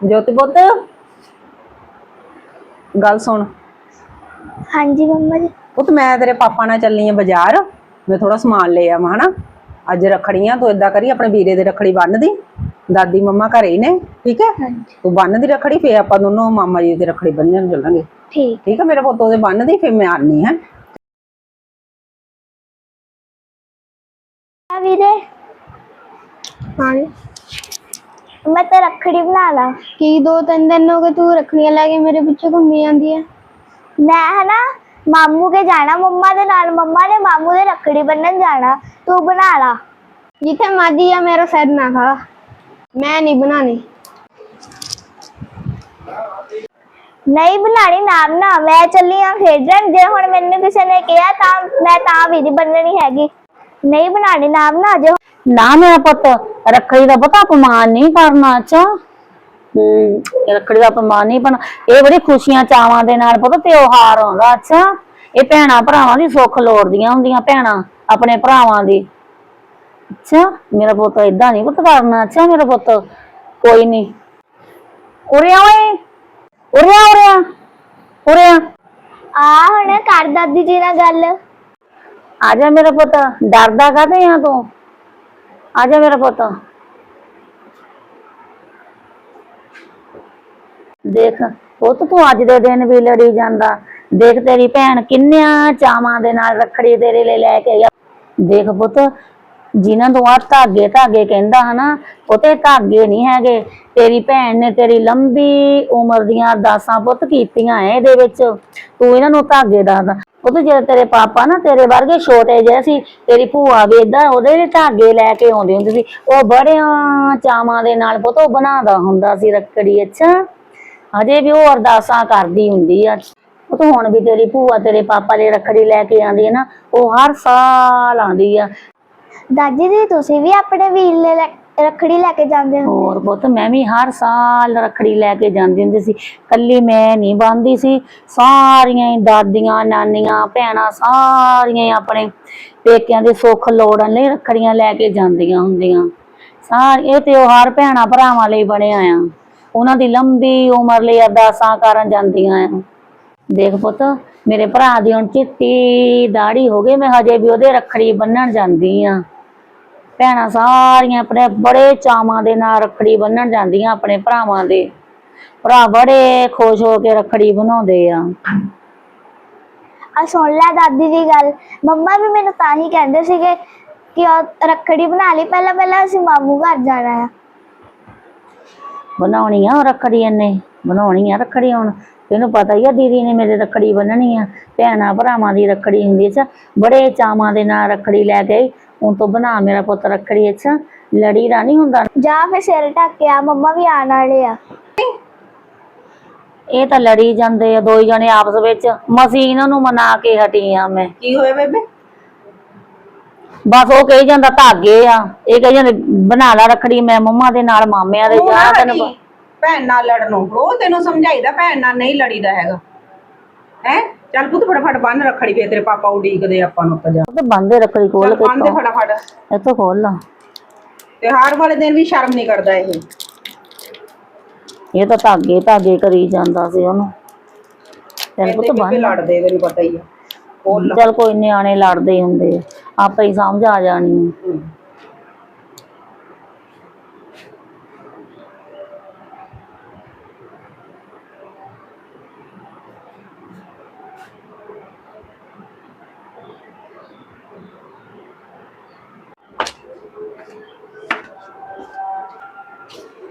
ਜੋਤੀ ਪੁੱਤ? ਗੱਲ ਸੁਣ। ਹਾਂਜੀ ਮੰਮਾ ਜੀ। ਪੁੱਤ ਮੈਂ ਤੇਰੇ ਪਾਪਾ ਨਾਲ ਚੱਲੀ ਆ ਬਾਜ਼ਾਰ। ਮੈਂ ਥੋੜਾ ਸਮਾਨ ਲੈ ਆਵਾਂ ਹਨਾ? ਅੱਜ ਰੱਖੜੀਆਂ ਤੂੰ ਏਦਾਂ ਕਰੀ ਆਪਣੇ ਵੀਰੇ ਦੇ ਰੱਖੜੀ ਬੰਨ ਦੀ ਦਾਦੀ ਮੰਮਾ ਘਰੇ ਹੀ ਨੇ ਠੀਕ ਹੈ? ਹਾਂਜੀ। ਤੂੰ ਬੰਨ ਦੀ ਰੱਖੜੀ ਫੇਰ ਆਪਾਂ ਦੋਨੋਂ ਮਾਮਾ ਜੀ ਦੇ ਰੱਖੜੀ ਬੰਨਣ ਚੱਲਾਂਗੇ। ਠੀਕ। ਠੀਕ ਹੈ ਮੇਰੇ ਪੁੱਤ ਉਹਦੇ ਬੰਨ ਦੀ ਫੇਰ ਮੈਂ ਆਨੀ ਹੈ ਆ ਵੀਰੇ। ਹਾਂ ਮੈਂ ਤਾਂ ਰੱਖੜੀ ਬਣਾ ਲਾ। ਕੀ ਦੋ ਤਿੰਨ ਦਿਨ ਹੋ ਗਏ ਤੂੰ ਰੱਖੜੀਆਂ ਲੈ ਕੇ ਮੇਰੇ ਪਿੱਛੇ ਘੁੰਮੀ ਜਾਂਦੀ ਹੈ ਮੈਂ ਹੈ ਨਾ ਮਾਮੂ ਕੇ ਜਾਣਾ ਮੰਮਾ ਦੇ ਨਾਲ। ਮੰਮਾ ਨੇ ਮਾਮੂ ਦੇ ਰੱਖੜੀ ਬੰਨਣ ਜਾਣਾ। ਤੂੰ ਬਣਾ ਲਾ। ਜਿੱਥੇ ਮਰਜ਼ੀ ਆ ਮੇਰਾ ਸਿਰ ਨਾ ਖਾ। ਮੈਂ ਨਹੀਂ ਬਣਾਣੀ ਨਹੀਂ ਬਣਾਣੀ ਨਾਮ ਨਾ। ਮੈਂ ਚੱਲੀ ਆ ਖੇਡਣ। ਜੇ ਹੁਣ ਮੈਨੂੰ ਕਿਸੇ ਨੇ ਕਿਹਾ ਤਾਂ ਮੈਂ ਤਾਂ ਵੀ ਨਹੀਂ ਬੰਨਣੀ ਹੈਗੀ। ਨਹੀਂ ਬਣਾਣੀ ਨਾਮ ਨਾ। ਜੇ ਨਾ ਮੇਰਾ ਪੁੱਤ ਰੱਖੜੀ ਦਾ ਪਤਾ ਅਪਮਾਨ ਨਹੀਂ ਕਰਨਾ ਅੱਛਾ? ਹੂੰ ਰੱਖੜੀ ਦਾ ਅਪਮਾਨ ਨਹੀਂ ਬਣਾ ਇਹ ਬੜੀ ਖੁਸ਼ੀਆਂ ਚਾਵਾਂ ਦੇ ਨਾਲ ਪੁੱਤ ਤਿਉਹਾਰ ਆਉਂਦਾ ਅੱਛਾ? ਇਹ ਭੈਣਾਂ ਭਰਾਵਾਂ ਦੀ ਸੁੱਖ ਲੋੜਦੀਆਂ ਹੁੰਦੀਆਂ ਭੈਣਾਂ ਆਪਣੇ ਭਰਾਵਾਂ ਦੀ। ਅੱਛਾ? ਮੇਰਾ ਪੁੱਤ ਇਦਾਂ ਨਹੀਂ ਪੁੱਤ ਕਰਨਾ ਅੱਛਾ ਮੇਰਾ ਪੁੱਤ? ਕੋਈ ਨਹੀਂ। ਉਰੇ ਆ ਓਏ। ਉਰੇ ਆ ਉਰੇ ਆ। ਉਰੇ ਆ। ਆ ਹੁਣ ਕਰ ਦਾਦੀ ਜੀ ਨਾਲ ਗੱਲ। ਆ ਜਾ ਮੇਰਾ ਪੁੱਤ। ਡਰਦਾ ਕਾਹਤੇ ਆ ਤੂੰ? ਆ ਜਾ ਮੇਰਾ ਪੁੱਤ। ਦੇਖ, ਪੁੱਤ ਤੂੰ ਅੱਜ ਦੇ ਦਿਨ ਵੀ ਲੜੀ ਜਾਂਦਾ। ਦੇਖ ਤੇਰੀ ਭੈਣ ਕਿੰਨਿਆਂ ਚਾਵਾਂ ਦੇ ਨਾਲ ਰੱਖੜੀ ਤੇਰੇ ਲਈ ਲੈ ਕੇ ਗਿਆ। ਦੇਖ ਪੁੱਤ, ਜਿਨ੍ਹਾਂ ਤੋਂ ਆ ਧਾਗੇ ਧਾਗੇ ਕਹਿੰਦਾ ਹਨਾ ਉਹ ਤੇ ਧਾਗੇ ਨਹੀਂ ਹੈਗੇ। ਤੇਰੀ ਭੈਣ ਨੇ ਤੇਰੀ ਲੰਬੀ ਉਮਰ ਦੀਆਂ ਅਰਦਾਸਾਂ ਪੁੱਤ ਕੀਤੀਆਂ ਐ ਇਹਦੇ ਵਿੱਚ। ਤੂੰ ਇਹਨਾਂ ਨੂੰ ਧਾਗੇ ਦੱਸਦਾ। ਪੁੱਤ ਜੇ ਤੇਰੇ ਪਾਪਾ ਨਾ ਤੇਰੇ ਵਰਗੇ ਛੋਟੇ ਜਿਹੇ ਸੀ, ਤੇਰੀ ਭੂਆ ਵੀ ਏਦਾਂ ਉਹਦੇ ਲਈ ਧਾਗੇ ਲੈ ਕੇ ਆਉਂਦੀ ਹੁੰਦੀ ਸੀ, ਉਹ ਬੜਿਆਂ ਚਾਵਾਂ ਦੇ ਨਾਲ ਪੁੱਤ ਉਹ ਬਣਾਉਂਦਾ ਹੁੰਦਾ ਸੀ ਰੱਖੜੀ ਅੱਛਾ ਹਜੇ ਵੀ ਉਹ ਅਰਦਾਸਾਂ ਕਰਦੀ ਹੁੰਦੀ ਆ। ਉਹ ਤਾਂ ਹੁਣ ਵੀ ਤੇਰੀ ਭੂਆ ਤੇਰੇ ਪਾਪਾ ਲਈ ਰੱਖੜੀ ਲੈ ਕੇ ਆਉਂਦੀ ਹੈ ਨਾ, ਉਹ ਹਰ ਸਾਲ ਆਉਂਦੀ ਆ। ਦਾਦੀ ਜੀ, ਤੁਸੀਂ ਵੀ ਆਪਣੇ ਵੀਰ ਲੈ- ਰੱਖੜੀ ਲੈ ਕੇ ਜਾਂਦੇ ਹੋ ਹੋਰ ਪੁੱਤ, ਮੈਂ ਵੀ ਹਰ ਸਾਲ ਰੱਖੜੀ ਲੈ ਕੇ ਜਾਂਦੀ ਹੁੰਦੀ ਸੀ। ਕੱਲੀ ਮੈਂ ਨਹੀਂ ਬੰਦੀ ਸੀ। ਸਾਰੀਆਂ ਹੀ ਦਾਦੀਆਂ, ਨਾਨੀਆਂ, ਭੈਣਾਂ ਸਾਰੀਆਂ ਹੀ ਆਪਣੇ ਪੇਕਿਆਂ ਦੇ ਸੁੱਖ ਲੋੜਨ ਲਈ ਰੱਖੜੀਆਂ ਲੈ ਕੇ ਜਾਂਦੀਆਂ ਹੁੰਦੀਆਂ। ਸਾਰ, ਇਹ ਤਿਉਹਾਰ ਭੈਣਾਂ ਭਰਾਵਾਂ ਲਈ ਬਣਿਆ ਆ। ਉਹਨਾਂ ਦੀ ਲੰਬੀ ਉਮਰ ਲਈ ਅਰਦਾਸਾਂ ਕਰਨ ਜਾਂਦੀਆਂ ਆ। ਦੇਖ ਪੁੱਤ, ਮੇਰੇ ਭਰਾ ਦੀ ਹੁਣ ਚਿੱਟੀ ਦਾੜੀ ਹੋ ਗਈ, ਮੈਂ ਹਜੇ ਵੀ ਉਹਦੇ ਰੱਖੜੀ ਬੰਨਣ ਜਾਂਦੀ ਆ। ਭੈਣਾਂ ਸਾਰੀਆਂ ਆਪਣੇ ਬੜੇ ਚਾਵਾਂ ਦੇ ਨਾਲ ਰੱਖੜੀ ਬੰਨਣ ਜਾਂਦੀਆਂ ਆਪਣੇ ਭਰਾਵਾਂ ਦੇ। ਭਰਾ ਬੜੇ ਖੁਸ਼ ਹੋ ਕੇ ਰੱਖੜੀ ਬਣਾਉਂਦੇ ਆ। ਆ ਸੁਣ ਲੈ ਦਾਦੀ ਦੀ ਗੱਲ। ਮੰਮਾ ਵੀ ਮੈਨੂੰ ਤਾਂ ਹੀ ਕਹਿੰਦੇ ਸੀਗੇ ਕਿ ਉਹ ਰੱਖੜੀ ਬਣਾ ਲਈ। ਪਹਿਲਾਂ ਪਹਿਲਾਂ ਅਸੀਂ ਮਾਮੂ ਘਰ ਜਾਣਾ ਆ। ਬਣਾਉਣੀ ਆ ਰੱਖੜੀ ਇਹਨੇ। ਬਣਾਉਣੀ ਆ ਰੱਖੜੀ ਹੁਣ। ਤੈਨੂੰ ਪਤਾ ਹੀ ਆ ਦੀਦੀ ਨੇ ਮੇਰੇ ਰੱਖੜੀ ਬੰਨਣੀ ਆ। ਭੈਣਾਂ ਭਰਾਵਾਂ ਦੀ ਰੱਖੜੀ ਹੁੰਦੀ ਅੱਛਾ ਬੜੇ ਚਾਵਾਂ ਦੇ ਨਾਲ ਰੱਖੜੀ ਲੈ ਕੇ ਹੁਣ ਤੋਂ ਬਣਾ ਮੇਰਾ ਪੁੱਤ ਰੱਖੜੀ ਅੱਛਾ ਲੜੀ ਦਾ ਨਹੀਂ ਹੁੰਦਾ। ਜਾ ਫਿਰ ਸਿਰ ਢੱਕ ਕੇ ਆ ਮੰਮਾ ਵੀ ਆਣ ਵਾਲੇ ਆ। ਇਹ ਤਾਂ ਲੜੀ ਜਾਂਦੇ ਆ ਦੋਈ ਜਣੇ ਆਪਸ ਵਿੱਚ। ਮਸੀਂ ਇਹਨਾਂ ਨੂੰ ਮਨਾ ਕੇ ਹਟੀ ਆ ਮੈਂ। ਕੀ ਹੋਇਆ ਬੇਬੇ? ਬਸ ਉਹ ਕਹੀ ਜਾਂਦਾ ਧਾਗੇ ਆ। ਇਹ ਕਹੀ ਜਾਂਦੇ ਬਣਾ ਲਾ ਰੱਖੜੀ ਮੈਂ ਮੰਮਾ ਦੇ ਨਾਲ ਮਾਮਿਆਂ ਦੇ ਤੂੰ ਤੈਨੂੰ ਲੜੀ, ਭੈਣ ਨਾਲ ਲੜਨੋਂ ਉਹ ਤੈਨੂੰ ਸਮਝਾਈਦਾ ਭੈਣ ਨਾਲ ਨਹੀਂ ਲੜੀਦਾ ਹੈਗਾ। ਹੈ? ਚੱਲ ਪੁੱਤ ਫਟਾਫਟ ਬੰਨ ਰੱਖੜੀ ਫੇਰ ਤੇਰੇ ਪਾਪਾ ਉਡੀਕਦੇ ਆਪਾਂ ਨੂੰ ਉੱਤੇ ਜਾ ਤੇ ਬੰਦੇ ਰੱਖੜੀ ਖੋਲ ਚੱਲ ਕੇ ਬੰਨ ਦੇ ਫਟਾਫਟ। ਇੱਥੋਂ ਖੋਲ ਲਾ। ਤਿਉਹਾਰ ਵਾਲੇ ਦਿਨ ਵੀ ਸ਼ਰਮ ਨਹੀਂ ਕਰਦਾ ਇਹ। ਇਹ ਤਾਂ ਧਾਗੇ ਧਾਗੇ ਕਰੀ ਜਾਂਦਾ ਸੀ ਉਹਨੂੰ। ਇਹ ਪੁੱਤ ਕਿੱਥੇ ਬੰਨ। ਲੜਦੇ ਤੈਨੂੰ ਪਤਾ ਹੀ ਆ। ਚੱਲ ਕੋਈ ਨਿਆਣੇ ਲੜਦੇ ਹੀ ਹੁੰਦੇ ਆ, ਆਪੇ ਹੀ ਸਮਝ ਆ ਜਾਣੀ ਆ। ਹਮ।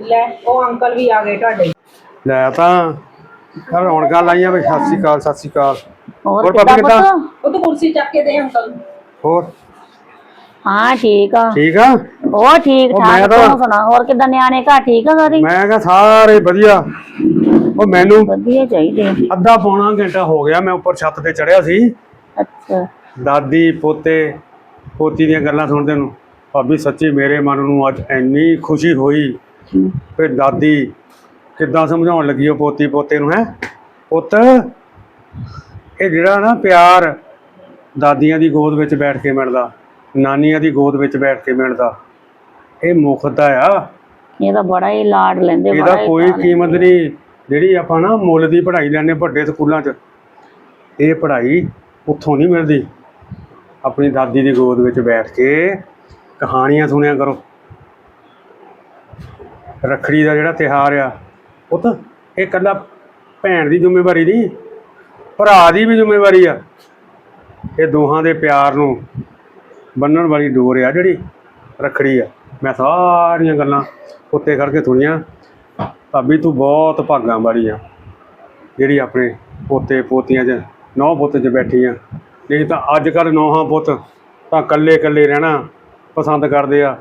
ਲੈ ਉਹ ਅੰਕਲ ਵੀ ਆ ਗਏ ਤੁਹਾਡੇ। ਲੈ ਤਾਂ ਘਰ ਰੌਣਕਾਂ ਲਾਈਆਂ ਵੀ ਸਤਿ ਸ਼੍ਰੀ ਅਕਾਲ ਸਤਿ ਸ਼੍ਰੀ ਅਕਾਲ। ਹੋਰ ਭਾਬੀ ਕਿੱਦਾਂ? ਪੁੱਤ? ਉਹ ਤਾਂ ਕੁਰਸੀ ਚੱਕ ਕੇ ਦੇ ਅੰਕਲ। ਨੂੰ ਹੋਰ? ਹਾਂ ਠੀਕ ਆ। ਠੀਕ ਆ? ਉਹ ਠੀਕ ਉਹ ਮੈਂ ਠਾਕ ਤਾਂ- ਤੂੰ ਸੁਣਾ ਹੋਰ ਕਿੱਦਾਂ ਨਿਆਣੇ ਘਰ ਠੀਕ ਆ ਸਾਰੀ? ਮੈਂ ਕਿਹਾ ਸਾਰੇ ਵਧੀਆ। ਉਹ ਮੈਨੂੰ ਵਧੀਆ ਚਾਹੀਦੇ ਆ। ਅੱਧਾ ਪੌਣਾ ਘੰਟਾ ਹੋ ਗਿਆ ਮੈਂ ਉੱਪਰ ਛੱਤ ਤੇ ਚੜਿਆ ਸੀ। ਅੱਛਾ। ਦਾਦੀ ਪੋਤੇ ਪੋਤੀ ਦੀਆਂ ਗੱਲਾਂ ਸੁਣਦੇ ਨੂੰ। ਭਾਬੀ ਸੱਚੀ ਮੇਰੇ ਮਨ ਨੂੰ ਅੱਜ ਇੰਨੀ ਖੁਸ਼ੀ ਹੋਈ। ਫਿਰ ਦਾਦੀ ਕਿੱਦਾਂ ਸਮਝਾਉਣ ਲੱਗੀ ਉਹ ਪੋਤੀ ਪੋਤੇ ਨੂੰ ਹੈ? ਪੁੱਤ ਇਹ ਜਿਹੜਾ ਨਾ ਪਿਆਰ ਦਾਦੀਆਂ ਦੀ ਗੋਦ ਵਿੱਚ ਬੈਠ ਕੇ ਮਿਲਦਾ ਨਾਨੀਆਂ ਦੀ ਗੋਦ ਵਿੱਚ ਬੈਠ ਕੇ ਮਿਲਦਾ ਇਹ ਮੁੱਖ ਦਾ ਆ। ਇਹ ਤਾਂ ਬੜਾ ਹੀ ਲਾਡ ਲੈਂਦੇ ਬੜਾ ਇਹਦਾ ਕੋਈ ਕੀਮਤ ਨਹੀਂ। ਜਿਹੜੀ ਆਪਾਂ ਨਾ ਮੁੱਲ ਦੀ ਪੜ੍ਹਾਈ ਲੈਂਦੇ ਵੱਡੇ ਸਕੂਲਾਂ 'ਚ ਇਹ ਪੜ੍ਹਾਈ ਉੱਥੋਂ ਨਹੀਂ ਮਿਲਦੀ। ਆਪਣੀ ਦਾਦੀ ਦੀ ਗੋਦ ਵਿੱਚ ਬੈਠ ਕੇ ਕਹਾਣੀਆਂ ਸੁਣਿਆ ਕਰੋ। ਰੱਖੜੀ ਦਾ ਜਿਹੜਾ ਤਿਹਾਰ ਆ ਉਹ ਤਾਂ ਇਹ ਇਕੱਲਾ ਭੈਣ ਦੀ ਜ਼ਿੰਮੇਵਾਰੀ ਨਹੀਂ, ਭਰਾ ਦੀ ਵੀ ਜ਼ਿੰਮੇਵਾਰੀ ਆ। ਇਹ ਦੋਹਾਂ ਦੇ ਪਿਆਰ ਨੂੰ ਬੰਨਣ ਵਾਲੀ ਡੋਰ ਆ ਜਿਹੜੀ ਰੱਖੜੀ ਆ। ਮੈਂ ਸਾਰੀਆਂ ਗੱਲਾਂ ਉੱਤੇ ਕਰਕੇ ਸੁਣੀਆਂ। ਭਾਬੀ, ਤੂੰ ਬਹੁਤ ਭਾਗਾਂ ਵਾਲੀ ਆ, ਜਿਹੜੀ ਆਪਣੇ ਪੋਤੇ ਪੋਤੀਆਂ 'ਚ, ਨੌ ਪੁੱਤ 'ਚ ਬੈਠੀ ਆ। ਨਹੀਂ ਤਾਂ ਅੱਜ ਕੱਲ੍ਹ ਨੌਹਾਂ ਪੁੱਤ ਤਾਂ ਇਕੱਲੇ ਇਕੱਲੇ ਰਹਿਣਾ ਪਸੰਦ ਕਰਦੇ ਆ।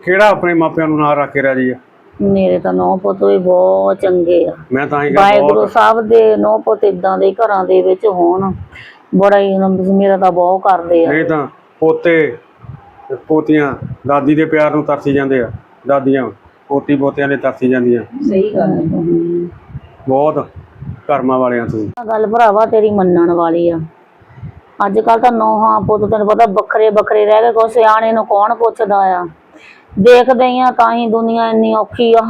ਕਿਹੜਾ ਆਪਣੇ ਮਾਪਿਆਂ ਨੂੰ ਨਾਲ ਰੱਖ ਕੇ ਰਾਜੀ ਆ? ਮੇਰੇ ਤਾਂ ਨੌ ਪੁੱਤ ਵੀ ਬਹੁਤ ਚੰਗੇ ਆ। ਮੈਂ ਤਾਂ ਹੀ ਕਿਹਾ ਵਾਹਿਗੁਰੂ ਬਹੁਤ। ਸਾਹਿਬ ਦੇ ਨੌ ਪੁੱਤ ਇਦਾਂ ਦੇ ਘਰਾਂ ਦੇ ਵਿੱਚ ਹੋਣ ਬੜਾ ਹੀ ਆਨੰਦ ਮੇਰਾ ਤਾਂ ਬਹੁਤ ਕਰਦੇ ਆ। ਨਹੀਂ ਤਾਂ ਪੋਤੇ ਪੋਤੀਆਂ ਦਾਦੀ ਦੇ ਪਿਆਰ ਨੂੰ ਤਰਸੀ ਜਾਂਦੇ ਆ। ਦਾਦੀਆਂ ਪੋਤੀ ਪੋਤਿਆਂ ਦੇ ਤਰਸੀ ਜਾਂਦੀਆਂ। ਸਹੀ ਗੱਲ ਹੈ। ਬਹੁਤ ਕਰਮਾਂ ਵਾਲਿਆਂ ਤੁਸੀਂ ਆਹ ਗੱਲ ਭਰਾਵਾ ਤੇਰੀ ਮੰਨਣ ਵਾਲੀ ਆ। ਅੱਜ ਕੱਲ ਤਾਂ ਨੌਹਾਂ ਪੁੱਤ ਤੈਨੂੰ ਪਤਾ ਵੱਖਰੇ ਵੱਖਰੇ ਰਹਿ ਗਏ ਕੋ ਸਿਆਣੇ ਨੂੰ ਕੌਣ ਪੁੱਛਦਾ ਆ? ਦੇਖਦੇ ਹੀ ਆ ਤਾਂ ਹੀ ਦੁਨੀਆ ਇੰਨੀ ਔਖੀ ਆ।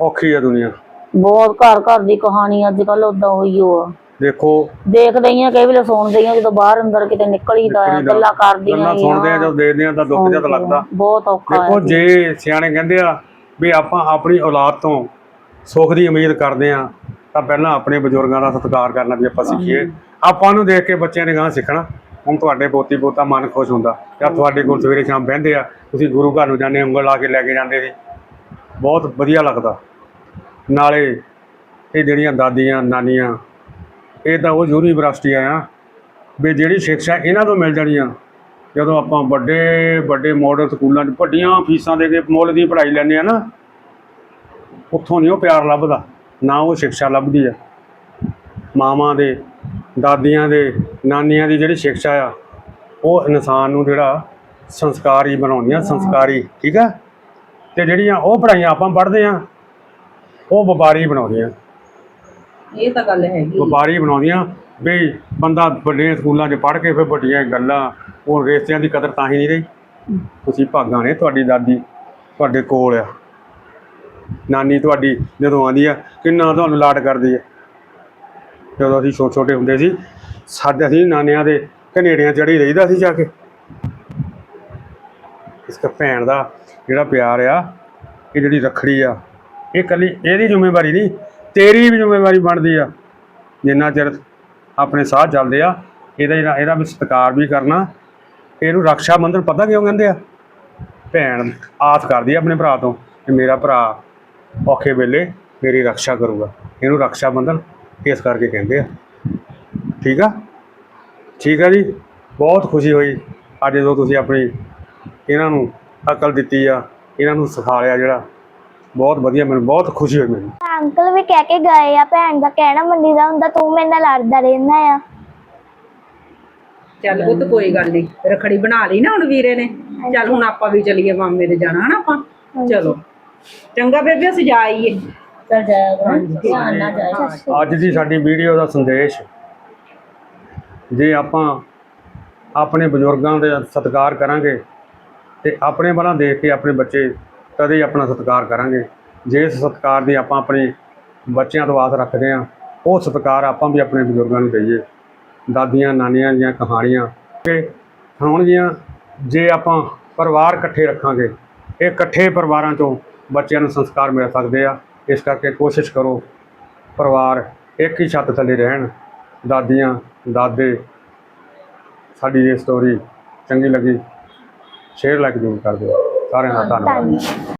ਔਖੀ ਆ ਦੁਨੀਆ। ਬਹੁਤ ਘਰ ਘਰ ਦੀ ਕਹਾਣੀ ਅੱਜ ਕੱਲ ਉਦਾਂ ਹੋਈ ਓ ਆ। ਦੇਖੋ। ਦੇਖਦੇ ਹੀ ਆ ਕਈ ਵੇਲੇ ਸੁਣਦੇ ਹੀ ਆ ਜਦੋਂ ਬਾਹਰ ਅੰਦਰ ਕਿਤੇ ਨਿਕਲੀਦਾ ਆ ਗੱਲਾਂ ਕਰਦੀਆਂ ਗੱਲਾਂ ਹੀ ਆ ਸੁਣਦੇ ਆ। ਜਦੋਂ ਦੇਖਦੇ ਆ ਤਾਂ ਦੁੱਖ ਜਿਹਾ ਲੱਗਦਾ। ਬਹੁਤ ਔਖਾ ਦੇਖੋ ਜੇ ਸਿਆਣੇ ਕਹਿੰਦੇ ਆ ਵੀ ਆਪਾਂ ਆਪਣੀ ਔਲਾਦ ਤੋਂ ਸੁੱਖ ਦੀ ਉਮੀਦ ਕਰਦੇ ਆ ਤਾਂ ਪਹਿਲਾਂ ਆਪਣੇ ਬਜ਼ੁਰਗਾਂ ਦਾ ਸਤਿਕਾਰ ਕਰਨਾ ਵੀ ਆਪਾਂ ਸਿੱਖੀਏ। ਆਪਾਂ ਨੂੰ ਦੇਖ ਕੇ ਬੱਚਿਆਂ ਨੇ ਗਾਂ ਸਿੱਖਣਾ। ਹੁਣ ਤੁਹਾਡੇ ਪੋਤੀ ਪੋਤਾ ਮਨ ਖੁਸ਼ ਹੁੰਦਾ। ਜਾਂ ਤੁਹਾਡੇ ਕੋਲ ਸਵੇਰੇ ਸ਼ਾਮ ਬਹਿੰਦੇ ਆ, ਤੁਸੀਂ ਗੁਰੂ ਘਰ ਨੂੰ ਜਾਂਦੇ ਉਂਗਲ ਲਾ ਕੇ ਲੈ ਕੇ ਜਾਂਦੇ ਸੀ। ਬਹੁਤ ਵਧੀਆ ਲੱਗਦਾ। ਨਾਲੇ ਇਹ ਜਿਹੜੀਆਂ ਦਾਦੀਆਂ, ਨਾਨੀਆਂ, ਇਹ ਤਾਂ ਉਹ ਯੂਨੀਵਰਸਿਟੀਆਂ ਆ, ਵੀ ਜਿਹੜੀ ਸਿੱਖਿਆ ਇਹਨਾਂ ਤੋਂ ਮਿਲ ਜਾਣੀ ਆ ਜਦੋਂ ਆਪਾਂ ਵੱਡੇ ਵੱਡੇ ਮਾਡਲ ਸਕੂਲਾਂ 'ਚ ਵੱਡੀਆਂ ਫੀਸਾਂ ਦੇ ਕੇ ਮੁੱਲ ਦੀ ਪੜ੍ਹਾਈ ਲੈਂਦੇ ਆ ਨਾ, ਉੱਥੋਂ ਨਹੀਂ ਉਹ ਪਿਆਰ ਲੱਭਦਾ, ਨਾ ਉਹ ਸਿੱਖਿਆ ਲੱਭਦੀ ਆ। ਮਾਵਾਂ ਦੇ ਦਾਦੀਆਂ ਦੇ ਨਾਨੀਆਂ ਦੀ ਜਿਹੜੀ ਸਿੱਖਿਆ ਆ ਉਹ ਇਨਸਾਨ ਨੂੰ ਜਿਹੜਾ ਸੰਸਕਾਰੀ ਬਣਾਉਂਦੀਆਂ ਸੰਸਕਾਰੀ ਠੀਕ ਆ? ਤੇ ਜਿਹੜੀਆਂ ਉਹ ਪੜ੍ਹਾਈਆਂ ਆਪਾਂ ਪੜ੍ਹਦੇ ਆ ਉਹ ਵਪਾਰੀ ਬਣਾਉਂਦੀਆਂ। ਇਹ ਤਾਂ ਗੱਲ ਹੈਗੀ। ਵਪਾਰੀ ਬਣਾਉਂਦੀਆਂ ਵੀ ਬੰਦਾ ਵੱਡੇ ਸਕੂਲਾਂ 'ਚ ਪੜ੍ਹ ਕੇ ਫਿਰ ਵੱਡੀਆਂ ਗੱਲਾਂ ਉਹ ਰਿਸ਼ਤਿਆਂ ਦੀ ਕਦਰ ਤਾਂ ਹੀ ਨਹੀਂ ਰਹੀ। ਤੁਸੀਂ ਭਾਗਾਂ ਨੇ ਤੁਹਾਡੀ ਦਾਦੀ ਤੁਹਾਡੇ ਕੋਲ ਆ। ਨਾਨੀ ਤੁਹਾਡੀ ਜਦੋਂ ਆਉਂਦੀ ਆ ਕਿੰਨਾ ਤੁਹਾਨੂੰ ਲਾਡ ਕਰਦੀ ਆ। ਜਦੋਂ ਅਸੀਂ ਛੋਟੇ ਛੋਟੇ ਹੁੰਦੇ ਸੀ? ਸਾਡੇ ਅਸੀਂ ਨਾਨਿਆਂ ਦੇ ਕਨੇੜਿਆਂ ਚੜੀ ਰਹੀਦਾ ਸੀ ਜਾ ਕੇ। ਇਸ ਦਾ ਭੈਣ ਦਾ ਜਿਹੜਾ ਪਿਆਰ ਆ, ਇਹ ਜਿਹੜੀ ਰੱਖੜੀ ਆ, ਇਹ ਕੱਲੀ ਇਹਦੀ ਜ਼ਿੰਮੇਵਾਰੀ ਨਹੀਂ, ਤੇਰੀ ਵੀ ਜ਼ਿੰਮੇਵਾਰੀ ਬਣਦੀ ਆ। ਜਿੰਨਾ ਚਿਰ ਆਪਣੇ ਸਾਹ ਚੱਲਦੇ ਆ, ਇਹਦਾ ਜਿਹੜਾ ਇਹਦਾ ਵੀ ਸਤਿਕਾਰ ਵੀ ਕਰਨਾ, ਇਹਨੂੰ ਰਕਸ਼ਾ ਬੰਧਨ ਪਤਾ ਕਿਉਂ ਕਹਿੰਦੇ ਆ? ਭੈਣ ਆਸ ਕਰਦੀ ਆ ਆਪਣੇ ਭਰਾ ਤੋਂ ਕਿ ਮੇਰਾ ਭਰਾ ਔਖੇ ਵੇਲੇ ਮੇਰੀ ਰੱਖਿਆ ਕਰੂਗਾ। ਇਹਨੂੰ ਰਕਸ਼ਾ ਬੰਧਨ ਇਸ ਕਰਕੇ ਕਹਿੰਦੇ ਆ। ਠੀਕ ਆ? ਠੀਕ ਆ ਜੀ। ਬਹੁਤ ਖੁਸ਼ੀ ਹੋਈ। ਅੱਜ ਜਦੋਂ ਤੁਸੀਂ ਆਪਣੀ ਇਹਨਾਂ ਨੂੰ ਅਕਲ ਦਿੱਤੀ ਆ ਇਹਨਾਂ ਨੂੰ ਸਿਖਾਇਆ ਜਿਹੜਾ ਬਹੁਤ ਵਧੀਆ ਮੈਨੂੰ ਬਹੁਤ ਖੁਸ਼ੀ ਹੋਈ ਮੈਨੂੰ। ਅੰਕਲ ਵੀ ਕਹਿ ਕੇ ਗਏ ਆ ਭੈਣ ਦਾ ਕਹਿਣਾ ਮੰਨੀਦਾ ਹੁੰਦਾ ਤੂੰ ਮੇਰੇ ਨਾਲ ਲੜਦਾ ਰਹਿੰਦਾ ਆ। ਚੱਲ ਪੁੱਤ ਕੋਈ ਗੱਲ ਨਹੀਂ ਰਖੜੀ ਬਣਾ ਲਈ ਨਾ ਹੁਣ ਵੀਰੇ ਨੇ। ਚੱਲ ਹੁਣ ਆਪਾਂ ਵੀ ਚੱਲੀਏ ਮਾਮੇ ਦੇ ਜਾਣਾ ਹਨਾ ਆਪਾਂ? ਚਲੋ। ਚੰਗਾ ਬੇਬੇ ਅਸੀਂ ਜਾ ਆਈਏ। ਚੱਲ ਜਾਇਆ ਕਰੋ ਧਿਆਨ ਨਾਲ ਜਾਇਆ ਅੱਜ ਦੀ ਸਾਡੀ ਵੀਡੀਓ ਦਾ ਸੰਦੇਸ਼ ਜੇ ਆਪਾਂ ਆਪਣੇ ਬਜ਼ੁਰਗਾਂ ਦੇ ਸਤਿਕਾਰ ਕਰਾਂਗੇ ਤੇ ਆਪਣੇ ਵੱਲਾਂ ਦੇਖ ਕੇ ਆਪਣੇ ਬੱਚੇ ਤਦੇ ਹੀ ਆਪਣਾ ਸਤਿਕਾਰ ਕਰਾਂਗੇ ਜੇ ਇਸ ਸਤਿਕਾਰ ਦੀ ਆਪਾਂ ਆਪਣੇ ਬੱਚਿਆਂ ਤੋਂ ਆਸ ਰੱਖਦੇ ਹਾਂ ਉਹ ਸਤਿਕਾਰ ਆਪਾਂ ਵੀ ਆਪਣੇ ਬਜ਼ੁਰਗਾਂ ਨੂੰ ਦਈਏ। ਦਾਦੀਆਂ ਨਾਨੀਆਂ ਦੀਆਂ ਕਹਾਣੀਆਂ ਤੇ ਹੋਣਗੀਆਂ ਜੇ ਆਪਾਂ ਪਰਿਵਾਰ ਇਕੱਠੇ ਰੱਖਾਂਗੇ ਇਹ ਇਕੱਠੇ ਪਰਿਵਾਰਾਂ ਤੋਂ ਬੱਚਿਆਂ ਨੂੰ ਸੰਸਕਾਰ ਮਿਲ ਸਕਦੇ ਆ। ਇਸ ਕਰਕੇ ਕੋਸ਼ਿਸ਼ ਕਰੋ ਪਰਿਵਾਰ ਇੱਕ ਹੀ ਛੱਤ ਥੱਲੇ ਰਹਿਣ। ਦਾਦੀਆਂ, ਦਾਦੇ, ਸਾਡੀ ਇਹ ਸਟੋਰੀ ਚੰਗੀ ਲੱਗੀ। ਸ਼ੇਅਰ ਲਾਈਕ ਜ਼ਰੂਰ ਕਰ ਦਿਓ। ਸਾਰਿਆਂ ਦਾ ਧੰਨਵਾਦ। ਧੰਨਵਾਦ।